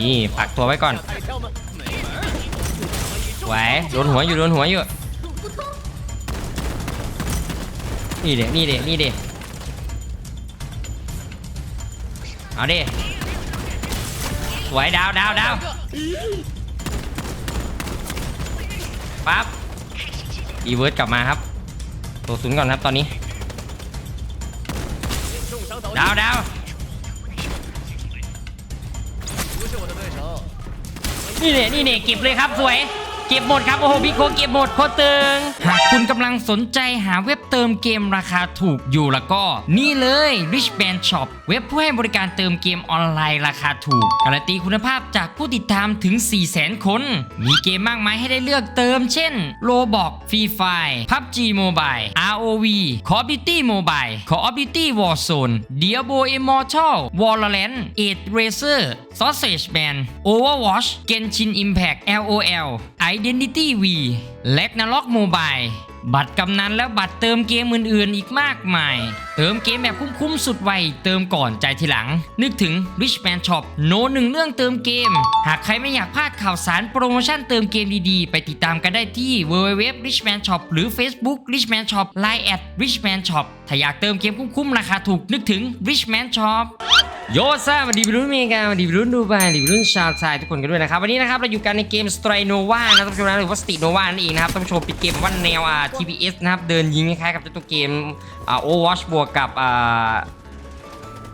นี่ปักตัวไว้ก่อนไหวโดนหัวอยู่โดนหัวอยู่ นี่เด็นี่เด็นี่เด็เอาดิสวยดาวดาวดาวปั๊บอีเวิร์ดกลับมาครับตัวศูนย์ก่อนครับตอนนี้ ดาวดาว นี่เนี่ยนี่เนี่ยเก็บเลยครับสวย เก็บหมดครับโอ้โหพี่โคเก็บหมดโคตรตึงหากคุณกำลังสนใจหาเว็บเติมเกมราคาถูกอยู่แล้วก็ นี่เลย Rich Band Shop เว็บผู้ให้บริการเติมเกมออนไลน์ราคาถูก การันตีคุณภาพจากผู้ติดตามถึง 400,000คน มีเกมมากมายให้ได้เลือกเติม เช่น Roblox Free Fire PUBG Mobile ROV Call of Duty Mobile Call of Duty Warzone Diablo Immortal Valorant Age Racer Sausage Band Overwatch Genshin Impact LOL Identity V Ragnarok Mobile บัตรกำนันและบัตรเติมเกมอื่นๆ อีกมากมาย เติมเกมแบบคุ้มๆสุดไว เติมก่อนใจทีหลัง นึกถึง Rich Man Shop โนหนึ่งเรื่องเติมเกม หากใครไม่อยากพลาดข่าวสารโปรโมชั่นเติมเกมดีๆ ไปติดตามกันได้ที่ www Rich Man Shop หรือ Facebook Rich Man Shop Line at Rich Man Shop ถ้าอยากเติมเกมคุ้มๆ ราคาถูกนึกถึง Rich Man Shop โยซ่าสวัสดีพี่รุ่นอเมริกาสวัสดีพี่รุ่นดูไบสวัสดีพี่รุ่นชาวไทยทุกคนกันด้วยนะครับ วันนี้นะครับ เราอยู่กันในเกม s t r y Nova นะท่านผู้ชมนะหรือว่า Stik Nova นั่นเองนะครับท่านผู้ชมเป็นเกมวันแนวอ่า TPS นะครับ เดินยิงคล้ายๆกับเจ้าตัวเกมอ่า Overwatch บวกกับอ่า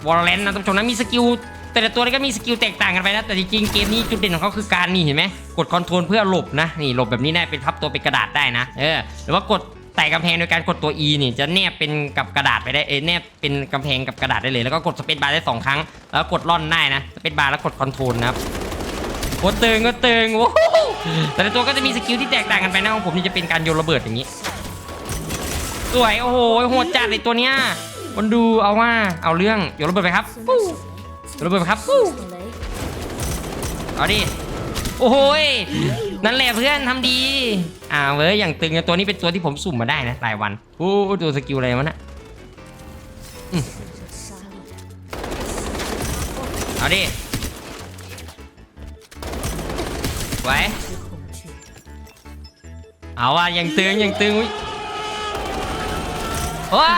Valorant นะท่านผู้ชมนะมีสกิลแต่ละตัวก็มีสกิลแตกต่างกันไปนะแต่จริงๆเกมนี้จุดเด่นของเขาคือการนี่เห็นไหมกดคอนโทรลเพื่อหลบนะนี่หลบแบบนี้ได้เป็นพับตัวเป็นกระดาษได้นะเออหรือว่ากด ตะกำแพงโดยการกดตัว E นี่จะแนบเป็นกับกระดาษไปได้เอยแนบเป็นกำแพงกับกระดาษได้เลยแล้วก็กดสเปซบาร์ได้สองครั้ง แล้วกดล่อนได้นะสเปซบาร์แล้วกดคอนโทรลนะครับกดตึงก็ตึงโอ้แต่ละตัวก็จะมีสกิลที่แตกต่างกันไปนะของผมนี่จะเป็นการโยนระเบิดอย่างนี้สวยโอ้โหโหดจัดเลยตัวเนี้ยคนดูเอาว่าเอาเรื่องโยนระเบิดไปครับโยนระเบิดไปครับปู้เอาดิ โอ้ยนั่นแหละเพื่อนทำดี อ่าเว้ยอย่างตึงตัวนี้เป็นตัวที่ผมสุ่มมาได้นะรายวันโอ้ดูสกิลอะไรมันนะเอาดิไว้เอาว่ายังตึงยังตึงอุ๊ยว้า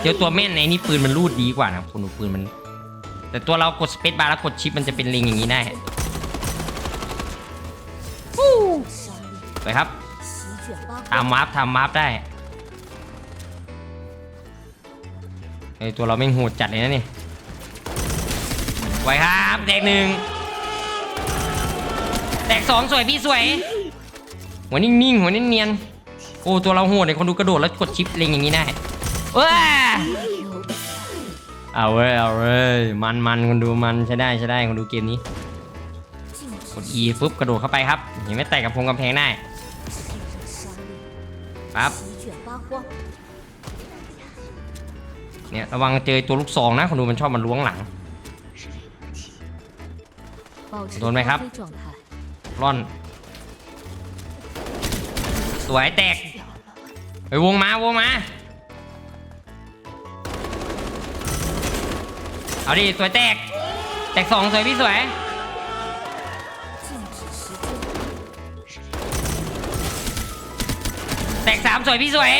เดี๋ยวตัวแม่นในนี่ปืนมันรูดดีกว่านะคุณดูปืนมัน แต่ตัวเรากดสเปซบาร์แล้วกดชิปมันจะเป็นล็งอย่างนี้ได้ ไปครับทำมาร์ฟทำมาร์ฟได้ไอตัวเราไม่งโหดจัดเลยนะนี่ไว้ครับแตกหนึ่งแตกสองสวยพี่สวยหัวนิ่งๆหัวเนียนๆโอ้ตัวเราโหดเลยคนดูกระโดดแล้วกดชิปเล็งอย่างนี้ได้ว้าเอาเว้ยเอาเว้ยมันมันคนดูมันใช้ได้ใช้ได้คนดูเกมนี้กด E ปุ๊บกระโดดเข้าไปครับเห็นไหมแตกกับพงกำแพงได้ ปั๊บเนี่ยระวังเจอตัวลูกซองนะคนดูมันชอบมันล้วงหลังโดนไหมครับร่อนสวยแตกไปวงมาวงมาเอาดิสวยแตกแตกสองสวยพี่สวย แตกสามสวยพี่สวย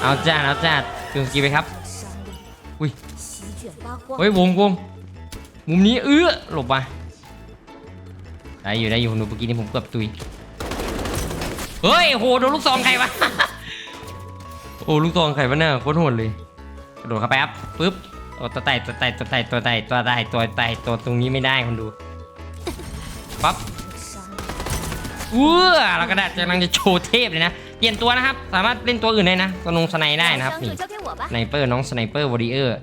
เอาจ้าเอาจ้าตึงสกีไปครับ อุ้ยเฮ้ยวงวงมุมนี้เอื้อหลบมาได้อยู่ได้อยู่หนูเมื่อกี้นี่ผมเกือบตุย เฮ้ยโหโดนลูกซองใครวะ โอ้ลูกซองใครวะเนี่ยโคตรโหดเลยกระโดดเข้าไปครับปึ๊บโอ้ตัวไต่ตัวไต่ตัวไต่ตัวไต่ตัวไต่ตัวไต่ตัวตรงนี้ไม่ได้คนดูปั๊บ อื้อแล้วก็ได้กำลังจะโชว์เทพเลยนะ เปลี่ยนตัวนะครับ สามารถเล่นตัวอื่นได้นะตัวนงสไนได้นะครับนี่สไนเปอร์น้องสไนเปอร์วอร์ดิเออร์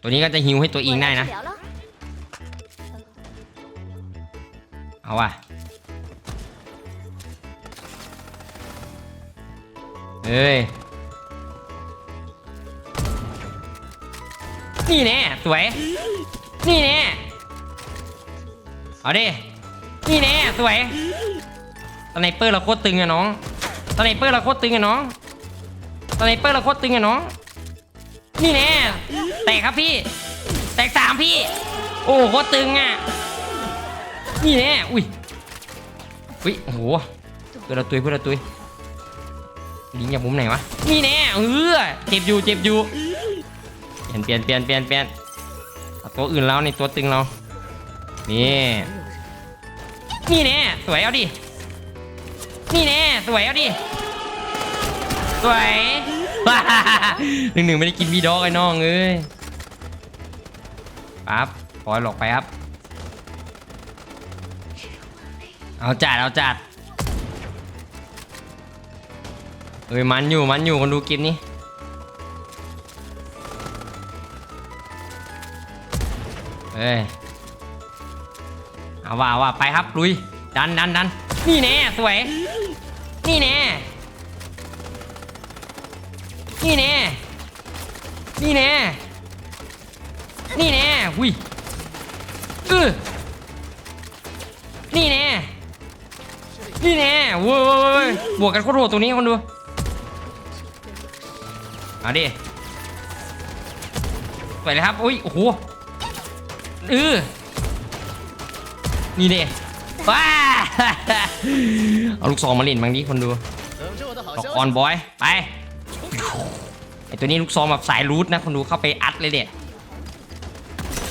ตัวนี้ก็จะฮิวให้ตัวเองได้นะ เอาว่ะเอ้ย นี่แน่สวย นี่แน่ เอาดิ นี่แน่สวยสไนเปอร์เราโคตรตึงอะน้องสไนเปอร์เราโคตรตึงอะน้องสไนเปอร์เราโคตรตึงอะน้อง นี่แน่แตกครับพี่ แตกสามพี่ โอ้โคตรตึงอะนี่แน่อุ้ย อุ้ย โอ้โหเพื่อนเราตุยเพื่อนเราตุยยิงจากมุมไหนวะ นี่แน่เออเจ็บอยู่เจ็บอยู่ เปลี่ยนเปลี่ยนเปลี่ยนเปลี่ยนเปลี่ยนตัวอื่นแล้วในตัวตึงเรา นี่นี่แน่สวยเอาดิ นี่แน่สวยเอาดิ สวยหนึ่งหนึ่งไม่ได้กินวีดอกไอ้น้องเอ้ยปั๊บปล่อยหลอกไปครับ เอาจัดเอาจัดเอ้ยมันอยู่มันอยู่คนดูกมนี้เอ้ย เอาว่าว่าไปครับลุยดันดันดันนี่แน่สวย นี่แน่นี่แน่นี่แน่นี่แน่หุยเออนี่แน่นี่แน่เว้ยเว้ยเว้ยบวกกันโคตรโหดตรงนี้คนดูเอาดิไปเลยครับอุ้ยโอ้โหเออ นี่เด้ว้าเอาลูกซองมาเล่นบางทีคนดูออกออนบอย ไป ไอตัวนี้ลูกซองแบบสายรูทนะคนดูเข้าไปอัดเลยเด็ด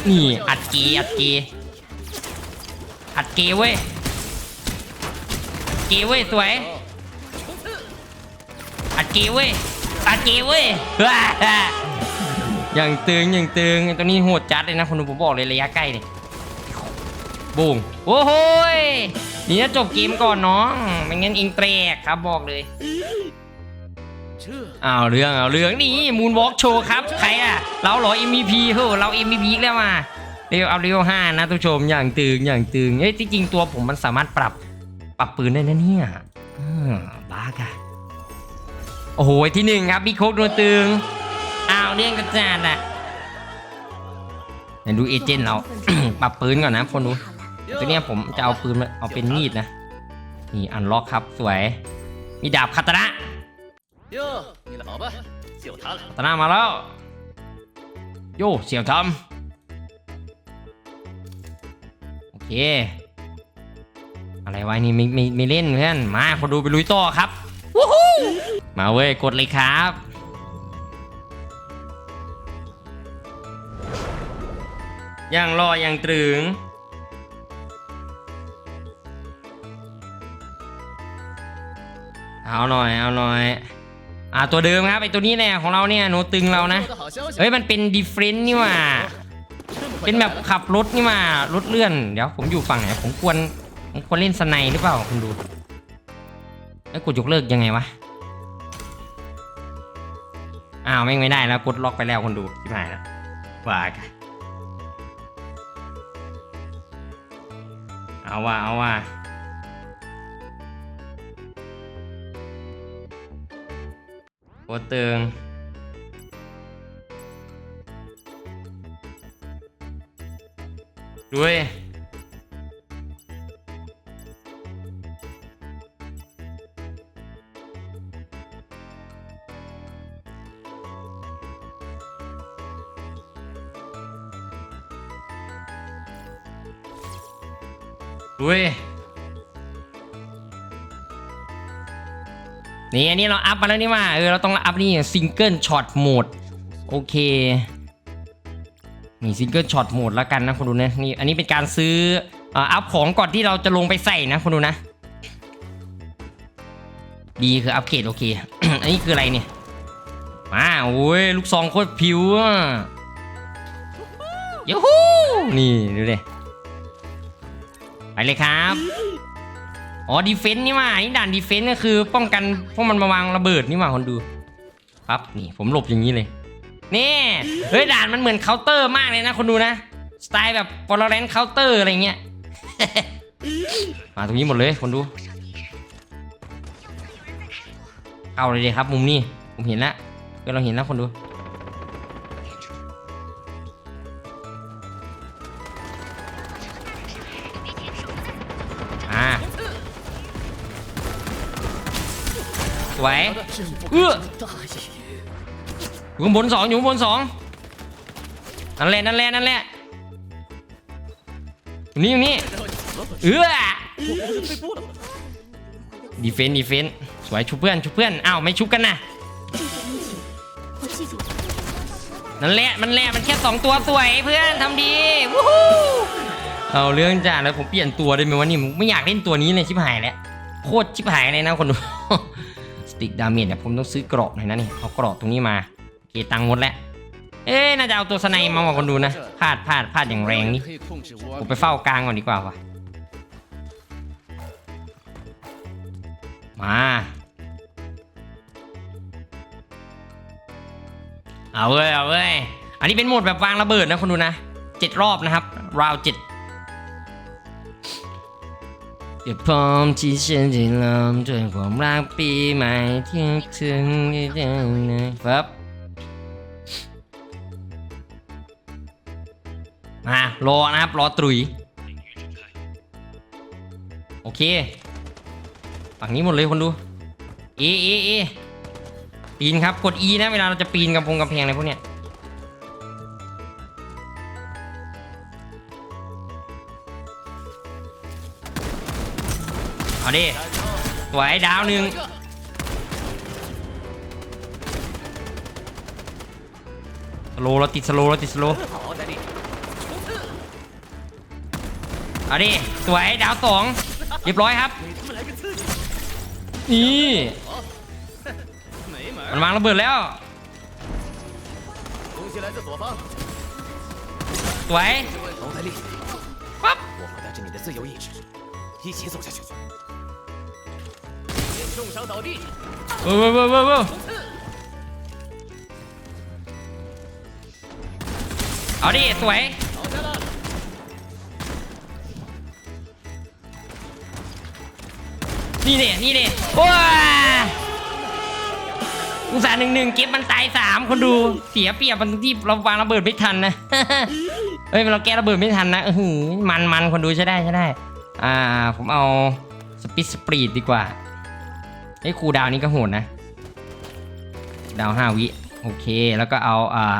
นี่อัดเกอัดเกอัดเกเว้ย เกเว้ยสวย อัดเกเว้ย อัดเกเว้ยอย่างตึงอย่างตึงตัวนี้โหดจัดเลยนะคนดูผมบอกเลยระยะใกล้เนี่ย บูมโอ้โหยนี่นะจบเกมก่อนน้องไม่งั้นอิงแตกครับบอกเลย这เอาเรื่องเอาเรื่องนี่มูนวอล์กโชว์ครับ ใครอะเราเหรอ MVP เฮ้ยเรา MVP อีกแล้วมาเร็วเอาเร็วห้านะทุกชมอย่างตึงอย่างตึงเอ้ยจริงๆตัวผมมันสามารถปรับปรับปืนได้นะเนี่ยอ่าบ้ากะโอ้โหที่หนึ่งครับบิ๊กโคกโดนตึงเอาเรื่องกระจาดอะเดี๋ยวดูเอเจนต์เรา ปรับปืนก่อนนะคนดู ตัวนี้ผมจะเอาปืนเอาเป็นมีดนะ นี่อันล็อกครับสวย มีดาบคาตานะตานะมาแล้ว โย่เสี่ยวทำโอเค อะไรวะนี่ไม่ไม่ไม่เล่นเพื่อนมาคนดูไปลุยต่อครับมาเว้ยกดเลยครับอย่างรออย่างตรึง เอาหน่อย เอาหน่อย อ่าตัวเดิมครับไอตัวนี้แน่ะของเราเนี่ยหนูตึงเรานะ เฮ้ยมันเป็นดีเฟนต์นี่ว่า เป็นแบบขับรถนี่ว่ารถเลื่อน เดี๋ยวผมอยู่ฝั่งไหนผมควรผมควรเล่นสไนหรือเปล่าคุณดูไอ้วกดยกเลิกยังไงวะ อ้าวไม่ไม่ได้แล้วกดล็อกไปแล้วคนดูที่ผ่านแล้วว่ากันเอาว่าเอาว่า โคตรตึงด้วย ด้วย นี่อันนี้เราอัพมาแล้วนี่ว่าเออเราต้องอัพนี่ซิงเกิลช็อตโหมดโอเคนี่ซิงเกิลช็อตโหมดแล้วกันนะคุณดูนะนี่อันนี้เป็นการซื้ออ่ออัพของก่อนที่เราจะลงไปใส่นะคุณดูนะ ดีคืออัพเกรดโอเค อันนี้คืออะไรเนี่ยมาโอ้ยลูกซองโคตรผิวอะยูฮูนี่ดูดิไปเลยครับ อ๋อดีเฟนต์นี่ว่านี่ด่านดีเฟนต์ก็คือป้องกันพวกมันมาวางระเบิดนี่ว่าคนดูครับนี่ผมหลบอย่างนี้เลยนี่เฮ้ยด่านมันเหมือนเคาน์เตอร์มากเลยนะคนดูนะสไตล์แบบ Valorant เคาน์เตอร์อะไรเงี้ยมาตรงนี้หมดเลยคนดู เอาเลยครับมุมนี้ผมเห็นแล้วเพื่อนเราเห็นแล้วคนดู ไว้เอออยู่บนสองอยู่ข้างบนสองนั่นแหละนั่นแหละนั่นแหละอยู่นี่อยู่นี่เออดีเฟนดีเฟนสวยชุบเพื่อนชุบเพื่อนอ้าวไม่ชุบกันนะนั่นแหละมันแหละมันแค่สองตัวสวยเพื่อนทำดีวู้ฮู้เอาเรื่องจ้าแล้วผมเปลี่ยนตัวได้ไหมวะนี่ไม่อยากเล่นตัวนี้เลยชิบหายแล้วโคตรชิบหายเลยนะคนดู ติกดาเมจเนี่ยผมต้องซื้อเกราะหน่อยนะนี่เอาเกราะตรงนี้มาเกตังหมดแล้วเอ๊น่าจะเอาตัวสไนมาบอกคนดูนะพลาดพลาดพลาดอย่างแรงนี่ผมไปเฝ้ากลางก่อนดีกว่าวะมาเอาเลยเอาเลยอันนี้เป็นโหมดแบบวางระเบิดนะคนดูนะเจ็ดรอบนะครับราวเจ็ด เดี๋ยวพร้อมที่ฉันจะเริ่มด้วยความรักปีใหม่ที่ถึงยังไงครับมารอนะครับ รอตรุย โอเค ฝั่งนี้หมดเลยคนดู เอเอเอปีนครับ กด E นะ เวลาเราจะปีนกำพงกำแพงอะไรพวกเนี้ย เอาดิไหวดาวหนึ่งสโลเราติดสโลเราติดสโลเอาดิสวยดาวสองเรียบร้อยครับ นี่มันวางระเบิดแล้วสวยปั๊บ 重伤倒地， เว้ยเว้ยเว้ยเว้ยเว้ยเอาดิ สวย 倒下了。 นี่เด็นี่เด็ว้าอุตส่าห์หนึ่งหนึ่งเก็บมันตายสามคนดู เสียเปรียบมันที่เราวางระเบิดไม่ทันนะ เฮ้ยเราแก้ระเบิดไม่ทันนะเออหือมันมันคนดูใช้ได้ใช้ได้ อ่า ผมเอาสปิดสปรีดดีกว่า ไอ้คูดาวนี้ก็โหดนะ ดาวห้าวิโอเค แล้วก็เอาอ่า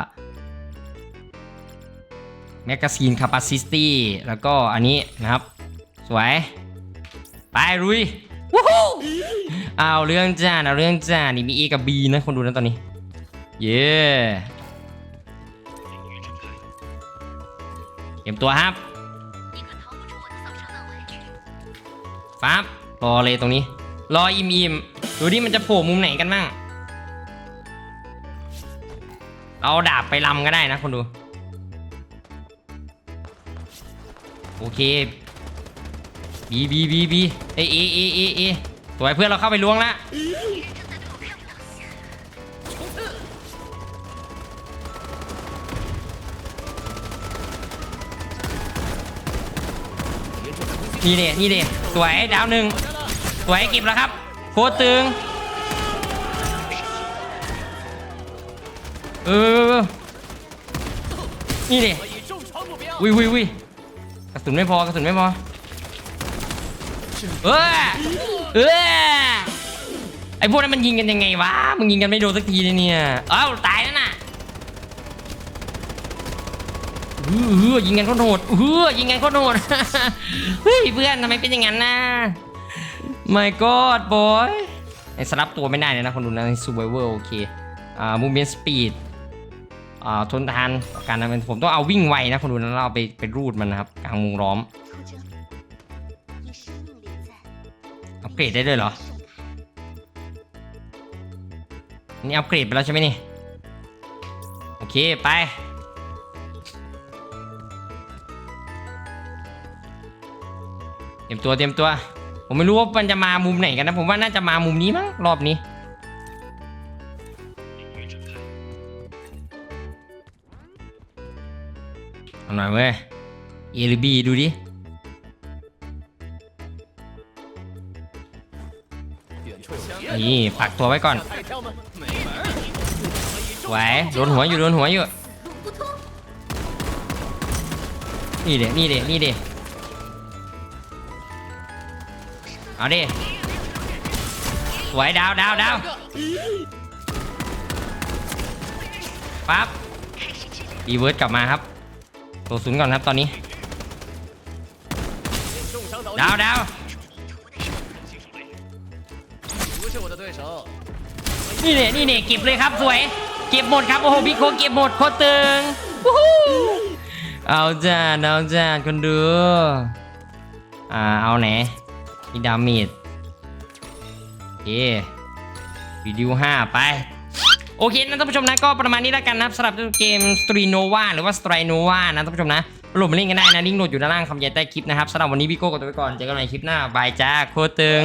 แมกกาซีนคาปาซิตี้แล้วก็อันนี้นะครับ สวย ไปรุยว้าวเอาเรื่องจ้าเอาเรื่องจ้านี่มีเอกับบีนะคนดูนะตอนนี้ เย่เตรีมตัวครับปั๊บรอเลยตรงนี้ รออิมอิม ดูดิมันจะโผล่มุมไหนกันบ้างเอาดาบไปลำก็ได้นะคนดู โอเคบีบีบีบีเอเอเอเอเอสวยเพื่อนเราเข้าไปล้วงละนี่เด็นี่เด็สวยดาวหนึ่งสวยเก็บแล้วครับ โคตรตึงเออนี่ดิวิวิวิกระสุนไม่พอกระสุนไม่พอเออเออไอพวกนั้นมันยิงกันยังไงวะมึงยิงกันไม่โดนสักทีเลยเนี่ยเอ้าตายแล้วน่ะเฮ้ยยิงกันโคตรโหดเออยยิงกันโคตรโหดเฮ้ยเพื่อนทำไมเป็นอย่างนั้นนะ my god boy ไอ้สลับตัวไม่ได้เลยนะคนดูนะซูเปอร์เวอร์โอเค อ่ามูเมนต์สปีด อ่าทนทานการนั้นผมต้องเอาวิ่งไวนะคนดูนะเราไปไปรูดมันนะครับกลางวงล้อม อัปเกรดได้ด้วยเหรอ นี่อัปเกรดไปแล้วใช่ไหมนี่ โอเคไปเตรียมตัวเตรียมตัว ผมไม่รู้ว่ามันจะมามุมไหนกันนะ ผมว่าน่าจะมามุมนี้มั้งรอบนี้ เอาหน่อยเว้ยเอลบีดูดิ นี่ปักตัวไว้ก่อนไหวโดนหัวอยู่โดนหัวอยู่ นี่เด็นี่เด็นี่เด็ เอาดิสวยดาวดาวดาวปั๊บอีเวิร์ดกลับมาครับตัวศูนย์ก่อนครับตอนนี้ดาวดาวนี่เนี่ยนี่เนี่ยเก็บเลยครับสวย เก็บหมดครับโอ้โหพี่โคเก็บหมดโคตึงเอาจานเอาจานคนดูอ่าเอาไหนีดาเมจโอเควิดีโอ5ไป โอเคนะท่านผู้ชมนะก็ประมาณนี้แล้วกันนะครับสำหรับเกมสตรีโนวาหรือว่าสไตรโนวานะท่านผู้ชมนะโหลดมาเล่นกันได้นะลิงก์โหลดอยู่ด้านล่างคำยันใต้คลิปนะครับสำหรับวันนี้พี่โก้กดตัวไปก่อนเจอกันใหม่คลิปหน้าบายจ้าโคตรตึง